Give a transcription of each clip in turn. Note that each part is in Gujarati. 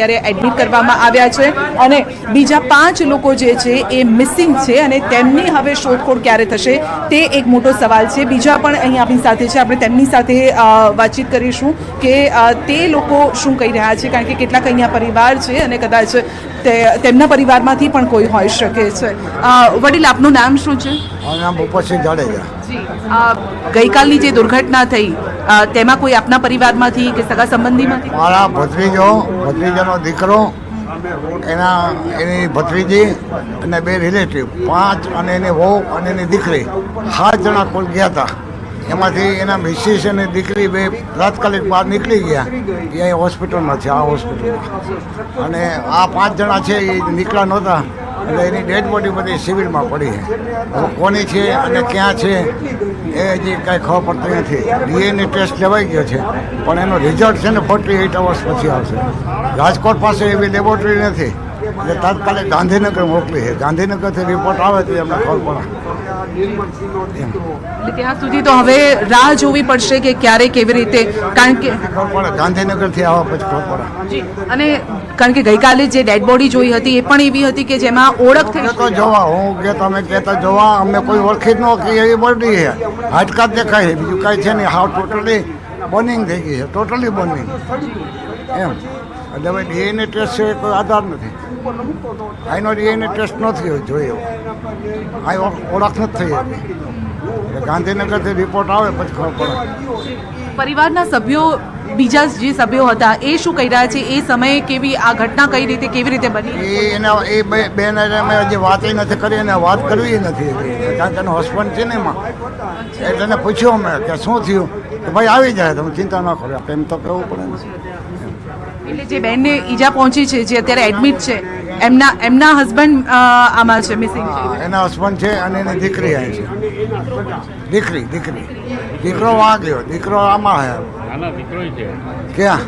અત્યારે એડમિટ કરવામાં આવ્યા છે અને બીજા પાંચ લોકો જે છે એ મિસિંગ છે અને તેમની હવે શોધખોળ ક્યારે થશે તે એક મોટો સવાલ છે. બીજા પણ અહીં આપણી સાથે છે. આપણે તેમની સાથે વાતચીત કરીશું કે તે લોકો શું કહી રહ્યા છે કારણ કે કેટલાક અહીંયા પરિવાર છે અને કદાચ તે તેમના પરિવારમાંથી પણ કોઈ હોઈ શકે છે. વડીલ આપનું નામ શું છે? નામ ભૂપતસિંહ જાડેજા. ગઈકાલની જે દુર્ઘટના થઈ તેમાં કોઈ આપના પરિવારમાંથી કે સગા સંબંધીમાંથી? મારા ભત્રીજો ભત્રીજાનો દીકરો, એના, એની ભત્રીજી અને બે રિલેટિવ પાંચ અને એની વહુ અને એની દીકરી, સાત જણા કુલ ગયા હતા. એમાંથી એના મિસિસ અને દીકરી બે તાત્કાલિક બહાર નીકળી ગયા. એ હોસ્પિટલમાં છે, આ હોસ્પિટલમાં. અને આ પાંચ જણા છે, એ નીકળ્યા નહોતા. એટલે એની ડેડ બોડી બધી સિવિલમાં પડી છે. હવે કોની છે અને ક્યાં છે એ હજી કાંઈ ખબર પડતી નથી. ડીએનએ ટેસ્ટ લેવાઈ ગયો છે, પણ એનો રિઝલ્ટ છે ને ફોર્ટી એઇટ અવર્સ પછી આવશે. રાજકોટ પાસે એવી લેબોરેટરી નથી. એટલે તાત્કાલિક ગાંધીનગર મોકલી છે. ગાંધીનગરથી રિપોર્ટ આવે તો એમને ખબર પડે. ત્યાં સુધી તો હવે રાહ જોવી પડશે કે ક્યારે કેવી રીતે કારણ કે ખબર પડે. ગાંધીનગરથી આવવા પછી ખબર પડે. અને કારણ કે ગઈકાલે જે ડેડ બોડી જોઈ હતી એ પણ એવી હતી કે જેમાં ઓળખ થઈ તો જોવા હું કે તમે કહેતા જોવા અમે કોઈ ઓળખી જ ન કે એવી બોડી છે. હાડકા દેખાય છે. બીજું કાંઈ છે નહીં. હાવ ટોટલી બર્નિંગ થઈ ગઈ છે. ટોટલી બર્નિંગ એમ. એટલે હવે ડીએનએ ટેસ્ટ છે એ કોઈ આધાર નથી. આનો ડીએનએ ટેસ્ટ નથી જોયો. આ ઓળખ નથી થઈ એટલે ગાંધીનગરથી રિપોર્ટ આવે પછી ખબર પડે. પરિવારના સભ્યો બીજા જે સભ્યો હતા એ શું કહી રહ્યા છે? એ સમયે કેવી આ ઘટના કઈ રીતે કેવી રીતે બની? એ એના એ બેન અમે હજી વાત નથી કરી અને વાત કરવી નથી. કારણ કે એનો હસબન્ડ છે ને એમાં. એટલે એને પૂછ્યું અમે કે શું થયું? કે ભાઈ આવી જાય તમે ચિંતા ન કરો એમ તો કહેવું પડે એટલે જે બેનને ઈજા પહોંચી છે જે અત્યારે એડમિટ છે એમના એમના હસબન્ડ આમાં છે મિસિંગ છે. એના હસબન્ડ છે અને એની દીકરી આવી છે. દીકરી દીકરી. દીકરો વાં ગયો દીકરો આમાં છે છે. ક્યાં?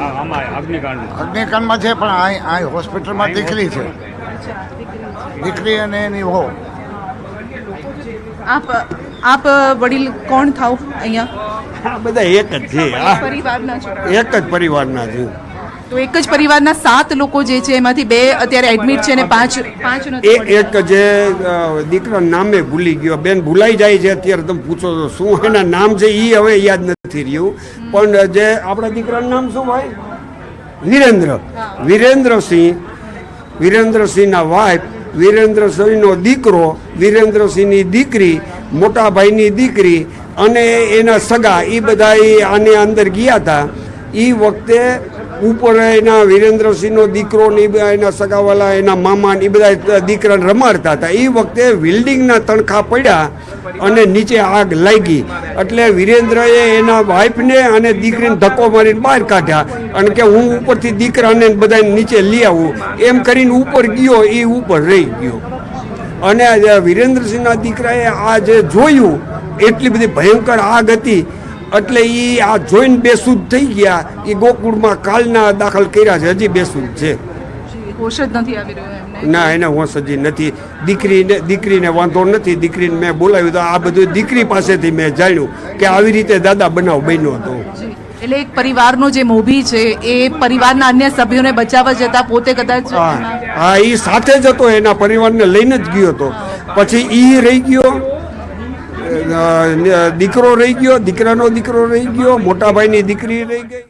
આ અગ્નિકાંડમાં. છે પણ અહીં અહીં હોસ્પિટલમાં દીકરી છે. દીકરી અને એની હો આપ આપ વડીલ કોણ થાવ અહીંયા? આ બધા એક જ છે એક જ પરિવારના છે. તો એક જ પરિવારના સાત લોકો જે છે એમાંથી બે અત્યારે એડમિટ છે અને પાંચ પાંચ એ એક જે દીકરા નામે ભૂલી ગયો. બેન ભૂલાઈ જાય છે અત્યારે તમે પૂછો છો શું એના નામ છે એ હવે યાદ નથી રહ્યું. પણ જે આપણા દીકરાનું નામ શું ભાઈ વિરેન્દ્ર. વિરેન્દ્રસિંહ. વિરેન્દ્રસિંહના વાઇફ વિરેન્દ્રસિંહનો દીકરો વિરેન્દ્રસિંહની દીકરી મોટા ભાઈની દીકરી અને એના સગા એ બધા આની અંદર ગયા હતા એ વખતે ઉપર એના વિરેન્દ્રસિંહનો દીકરો ને એના સગાવાલા, એના મામા ને એ બધા દીકરાને રમાડતા હતા એ વખતે બિલ્ડિંગના તણખા પડ્યા અને નીચે આગ લાગી. એટલે વિરેન્દ્રએ એના વાઈફને અને દીકરીને ધક્કો મારીને બહાર કાઢ્યા અને કે હું ઉપરથી દીકરાને બધાને નીચે લઈ આવું. એમ કરીને ઉપર ગયો એ ઉપર રહી ગયો. અને વિરેન્દ્રસિંહના દીકરાએ આ જે જોયું એટલી બધી ભયંકર આગ હતી. એટલે એ આ જોઈને બેસુદ થઈ ગયા. એ ગોકુળમાં કાલના દાખલ કર્યા છે. હજી બેસુદ છે. હોશ જ નથી આવી રહ્યો ના એને હોશ હજી નથી. દીકરીને દીકરીને વાંધો નથી. દીકરીને મેં બોલાવ્યું તો આ બધું દીકરી પાસેથી મેં જાણ્યું કે આવી રીતે દાદા બનાવ બન્યો હતો. એટલે એક પરિવારનો જે મોભી છે એ પરિવારના અન્ય સભ્યોને બચાવવા જતા પોતે કદાચ હા હા એ સાથે જ હતો. એના પરિવારને લઈને જ ગયો હતો. પછી એ રહી ગયો. દીકરો રહી ગયો દીકરાનો દીકરો રહી ગયો મોટા ભાઈની દીકરી રહી ગઈ.